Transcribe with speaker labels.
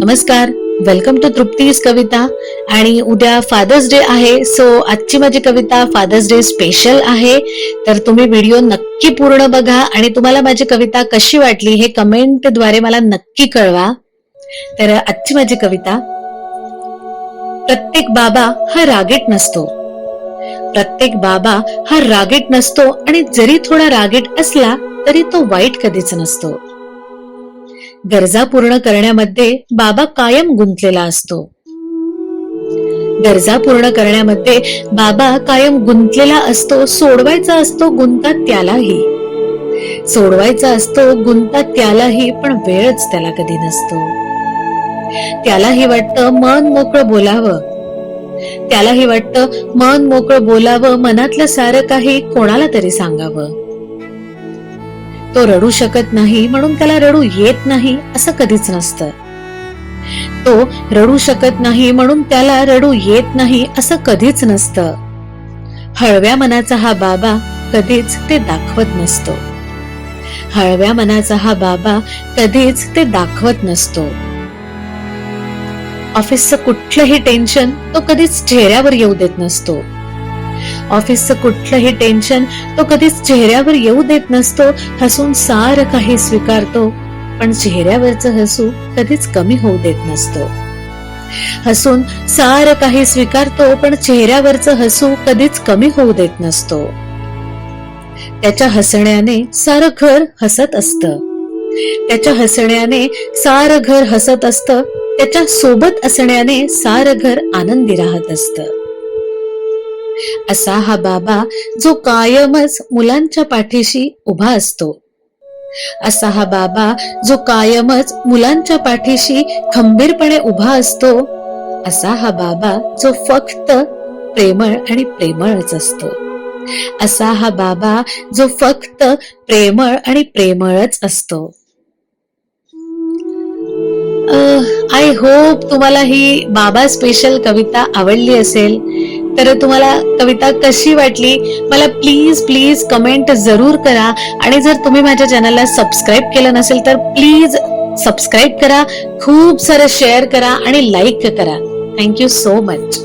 Speaker 1: नमस्कार. Welcome to Trupti's कविता आणि उद्या फादर्स डे आहे सो आजची माझी कविता फादर्स डे स्पेशल आहे. तर तुम्ही व्हिडिओ नक्की पूर्ण बघा आणि तुम्हाला माझी कविता कशी वाटली हे कमेंटद्वारे मला नक्की कळवा. तर आजची माझी कविता प्रत्येक बाबा हा रागीट नसतो. प्रत्येक बाबा हा रागीट नसतो आणि जरी थोडा रागीट असला तरी तो वाईट कधीच नसतो. गरजा पूर्ण करण्यामध्ये बाबा कायम गुंतलेला असतो. गरजा पूर्ण करण्यामध्ये बाबा कायम गुंतलेला असतो सोडवायचा असतो गुंता त्यालाही. सोडवायचा असतो गुंता त्यालाही पण वेळच त्याला कधी नसतो. त्यालाही वाटतं मन मोकळं बोलावं. त्यालाही वाटतं मन मोकळं बोलावं मनातलं सारं काही कोणाला तरी सांगावं. तो रडू शकत नाही म्हणून त्याला रडू येत नाही असं कधीच नसतं. तो रडू शकत नाही म्हणून त्याला रडू येत नाही असं कधीच नसतं. हळव्या मनाचा हा बाबा कधीच ते दाखवत नसतो. हळव्या मनाचा हा बाबा कधीच ते दाखवत नसतो. ऑफिसचं कुठलंही टेन्शन तो कधीच चेहऱ्यावर येऊ देत नसतो. ऑफिसचं कुठलंही टेन्शन तो कधीच चेहऱ्यावर येऊ देत नसतो हसून सार काही स्वीकारतो. पण चेहऱ्यावरचं हसू कधीच कमी होऊ देत नसतो. हसून सार काही स्वीकारतो पण चेहऱ्यावरचं हसू कधीच कमी होऊ देत नसतो. त्याच्या हसण्याने सारं घर हसत असतं. त्याच्या हसण्याने सारं घर हसत असतं त्याच्या सोबत असण्याने सारं घर आनंदी राहत असतं. असा हा बाबा जो कायमच मुलांच्या पाठीशी उभा असतो. असा हा बाबा जो कायमच मुलांच्या पाठीशी खंबीरपणे उभा असतो असा हा बाबा जो फक्त प्रेमळ आणि प्रेमळच असतो. असा हा बाबा जो फक्त प्रेमळ आणि प्रेमळच असतो. आय होप तुम्हाला ही बाबा स्पेशल कविता आवडली असेल. तर तुम्हाला कविता कशी वाटली? मला प्लीज प्लीज कमेंट जरूर करा. आणि जर तुम्ही माझ्या चॅनलला सबस्क्राईब केलं नसेल तर प्लीज सबस्क्राईब करा. खूप सारं शेअर करा आणि लाईक करा. Thank you so much